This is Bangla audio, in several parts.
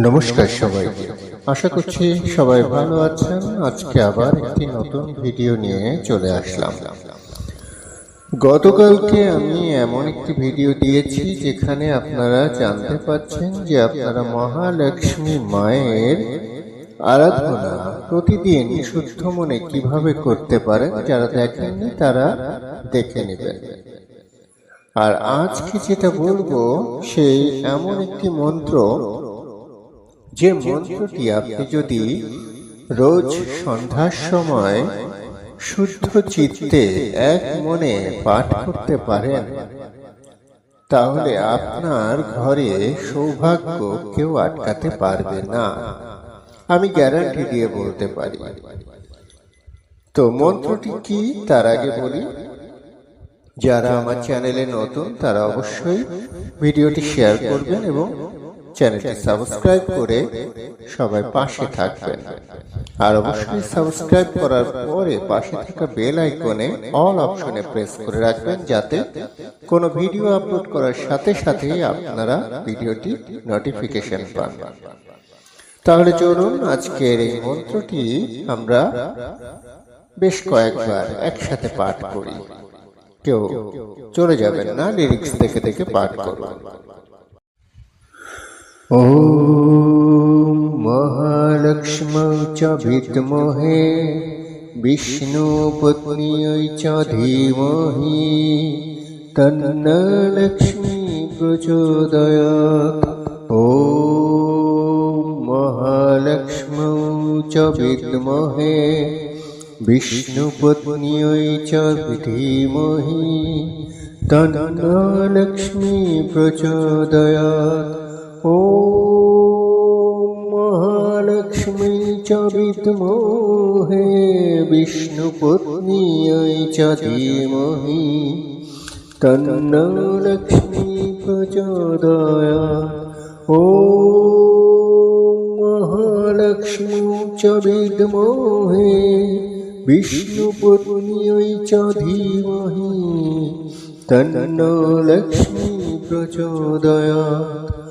নমস্কার সবাইকে আশা করছি সবাই ভালো আছেন। আজকে আবার একটি নতুন ভিডিও নিয়ে চলে আসলাম। গতকালকে আমি এমন একটি ভিডিও দিয়েছি যেখানে আপনারা জানতে পাচ্ছেন যে আপনারা মহালক্ষ্মী মায়ের আরাধনা প্রতিদিন শুদ্ধ মনে কীভাবে করতে পারেন যারা দেখেননি তারা দেখে নেবেন। আর আজকে যেটা বলব সেই এমন একটি মন্ত্র যে মন্ত্রটি আপনি যদি রোজ সন্ধ্যার সময় শুদ্ধ চিত্তে এক মনে পাঠ করতে পারেন, তাহলে আপনার ঘরে সৌভাগ্য কেউ আটকাতে পারবে না। আমি গ্যারান্টি দিয়ে বলতে পারি। তো মন্ত্রটি কি? তার আগে বলি, যারা আমার চ্যানেলে নতুন, তারা অবশ্যই ভিডিওটি শেয়ার করবেন এবং চ্যানেলটি সাবস্ক্রাইব করে সবাই পাশে থাকবেন। আর অবশ্যই সাবস্ক্রাইব করার পরে পাশে থাকা বেল আইকনে অল অপশনে প্রেস করে রাখবেন যাতে কোনো ভিডিও আপলোড করার সাথে সাথেই আপনারা ভিডিওটি নোটিফিকেশন পান। তাহলে চলুন আজকের এই মন্ত্রটি আমরা বেশ কয়েকবার একসাথে পাঠ করি। কেউ চলে যাবেন না লিরিক্স দেখে দেখে পাঠ করুন। ॐ महालक्ष्मौ च विद्महे विष्णुपत्न्यै च धीमहि तन्नलक्ष्मी प्रचोदयात् ॐ महालक्ष्मौ च विद्महे विष्णुपत्न्यै च धीमहि तन्नलक्ष्मी प्रचोदयात् ॐ महालक्ष्मी च विद्महे विष्णुपत्न्यै च धीमहि तन्नो लक्ष्मी प्रचोदयात् ॐ महालक्ष्मी च विद्महे विष्णुपत्न्यै च धीमहि तन्नो लक्ष्मी प्रचोदयात्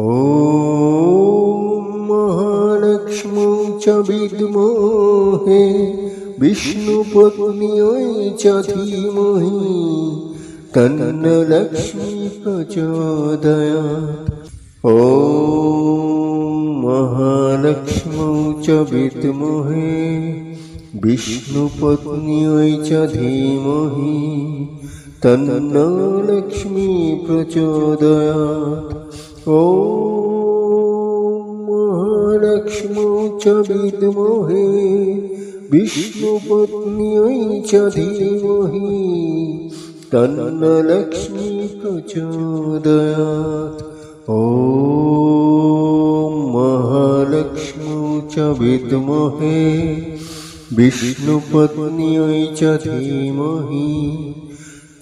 ॐ महालक्ष्मौ च विद्महे विष्णुपत्न्यै च धीमहि तन्नलक्ष्मी प्रचोदयात् ॐ महालक्ष्मौ च विद्महे विष्णुपत्न्यै च धीमहि तन्नो लक्ष्मी प्रचोदयात् ॐ महालक्ष्मौ च विद्महे विष्णुपत्न्यै च धीमहि तन्नलक्ष्मी प्रचोदयात् ॐ महालक्ष्मौ च विद्महे विष्णुपत्न्यै च धीमहि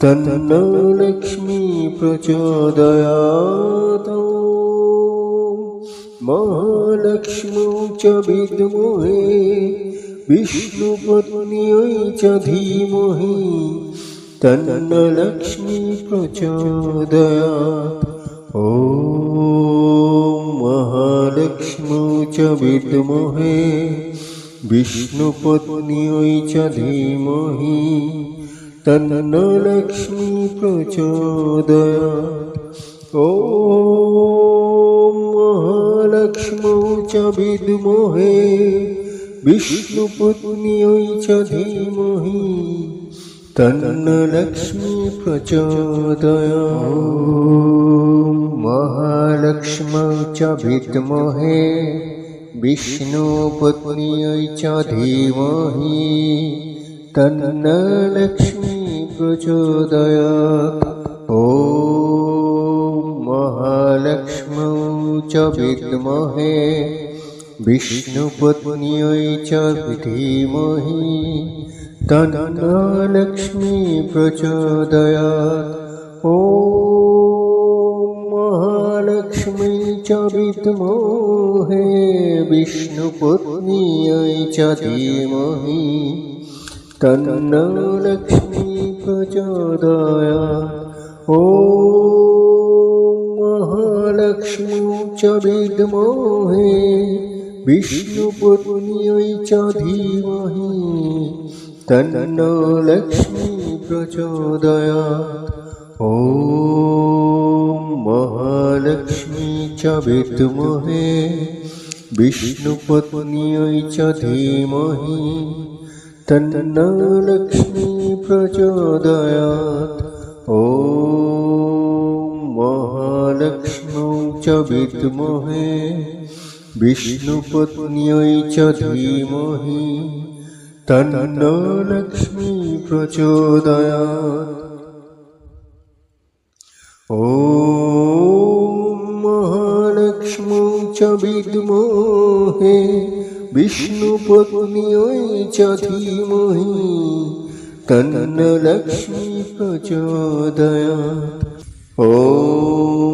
तन्नो लक्ष्मी प्रचोदयात् महालक्ष्मौ च विद्महे विष्णुपत्न्यै च धीमहि तन्नो लक्ष्मी प्रचोदयात् ॐ महालक्ष्मौ च विद्महे विष्णुपत्न्यै च धीमहि तन्नो लक्ष्मी प्रचोदयात् ॐ চ বিদ্মোহে বিষ্ণুপত্নীয় চ ধীমহি তন্ন লক্ষ্মী প্রচোদয় মহালক্ষ্মী চ বিদ্মহে বিষ্ণুপত্নীয় চ ধীমহি তন্ন লক্ষ্মী প্রচোদয়াত च विद्महे विष्णुपत्न्यै च धीमहि तन्नो लक्ष्मी प्रचोदयात् ॐ महालक्ष्मी च विद्महे विष्णुपत्न्यै च धीमहि तन्नो लक्ष्मी प्रचोदयात् ॐ চবেদ মোহে। বিষ্ণুপত্নীয় চ ধীমহি তন্ন লক্ষ্মী প্রচোদয়া ও মহালক্ষ্মী চ বিদ্মহে বিষ্ণুপত্নীয় চ ধীমহি তন্ন লক্ষ্মী প্রচোদয়া ও ॐ महालक्ष्मौ च विद्महे विष्णुपत्न्यै च धीमहि तन्नो लक्ष्मी प्रचोदयात् ॐ महालक्ष्मौ च विद्महे विष्णुपत्न्यै च धीमहि तन्न लक्ष्मी प्रचोदयात् ॐ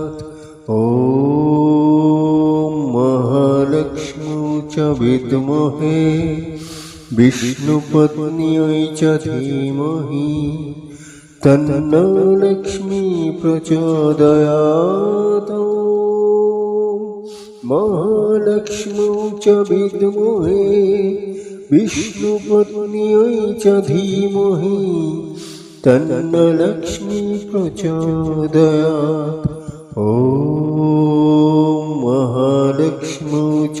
বিদ্মহে বিষ্ণুপত্ন্যৈ চ ধীমহি তন্ন লক্ষ্মী প্রচোদয়াত। মহালক্ষ্মৌ চ বিদ্মহে বিষ্ণুপত্ন্যৈ চ ধীমহি তন্ন লক্ষ্মী প্রচোদয়াত। ও च